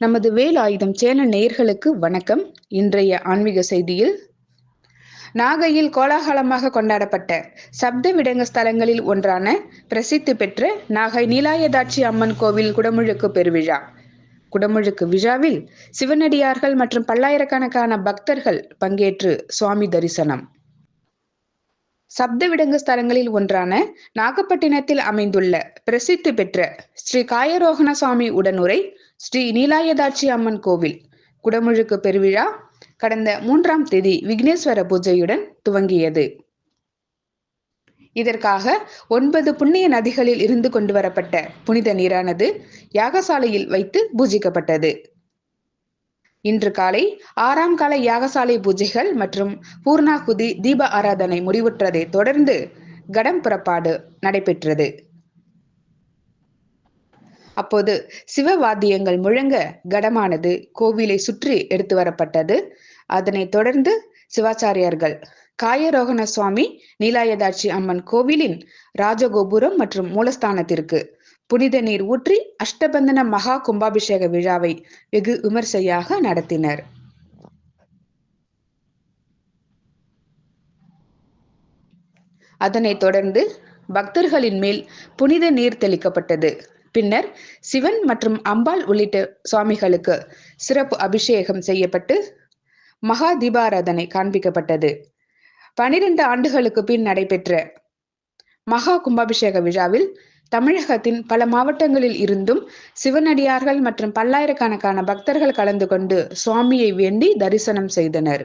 நமது வேல் ஆயுதம் சேனல் நேயர்களுக்கு வணக்கம். இன்றைய ஆன்மீக செய்தியில் நாகையில் கோலாகலமாக கொண்டாடப்பட்ட சப்த விடங்க ஸ்தலங்களில் ஒன்றான பிரசித்தி பெற்ற நாகை நீலாயதாட்சி அம்மன் கோவில் குடமுழுக்கு பெருவிழா. குடமுழுக்கு விழாவில் சிவனடியார்கள் மற்றும் பல்லாயிரக்கணக்கான பக்தர்கள் பங்கேற்று சுவாமி தரிசனம். சப்த விடங்கு ஸ்தலங்களில் ஒன்றான நாகப்பட்டினத்தில் அமைந்துள்ள பிரசித்தி பெற்ற ஸ்ரீ காயரோகண சுவாமி உடனுரை ஸ்ரீ நீலாயதாட்சி அம்மன் கோவில் குடமுழுக்கு பெருவிழா கடந்த மூன்றாம் தேதி விக்னேஸ்வர பூஜையுடன் துவங்கியது. இதற்காக ஒன்பது புண்ணிய நதிகளில் இருந்து கொண்டு வரப்பட்ட புனித நீரானது யாகசாலையில் வைத்து பூஜிக்கப்பட்டது. இன்று காலை ஆறாம் கால யாகசாலை பூஜைகள் மற்றும் பூர்ணாகுதி தீப ஆராதனை முடிவுற்றதை தொடர்ந்து கடம் புறப்பாடு நடைபெற்றது. அப்போது சிவவாத்தியங்கள் முழங்க கடமானது கோவிலை சுற்றி எடுத்து வரப்பட்டது. அதனைத் தொடர்ந்து சிவாச்சாரியார்கள் காயரோகண சுவாமி நீலாயதாட்சி அம்மன் கோவிலின் ராஜகோபுரம் மற்றும் மூலஸ்தானத்திற்கு புனித நீர் ஊற்றி அஷ்டபந்தன மகா கும்பாபிஷேக விழாவை வெகு விமர்சையாக நடத்தினர். அதனைத் தொடர்ந்து பக்தர்களின் மேல் புனித நீர் தெளிக்கப்பட்டது. பின்னர் சிவன் மற்றும் அம்பாள் உள்ளிட்ட சுவாமிகளுக்கு சிறப்பு அபிஷேகம் செய்யப்பட்டு மகா தீபாராதனை காண்பிக்கப்பட்டது. பனிரெண்டு ஆண்டுகளுக்கு பின் நடைபெற்ற மகா கும்பாபிஷேக விழாவில் தமிழகத்தின் பல மாவட்டங்களில் இருந்தும் சிவனடியார்கள் மற்றும் பல்லாயிரக்கணக்கான பக்தர்கள் கலந்து கொண்டு சுவாமியை வேண்டி தரிசனம் செய்தனர்.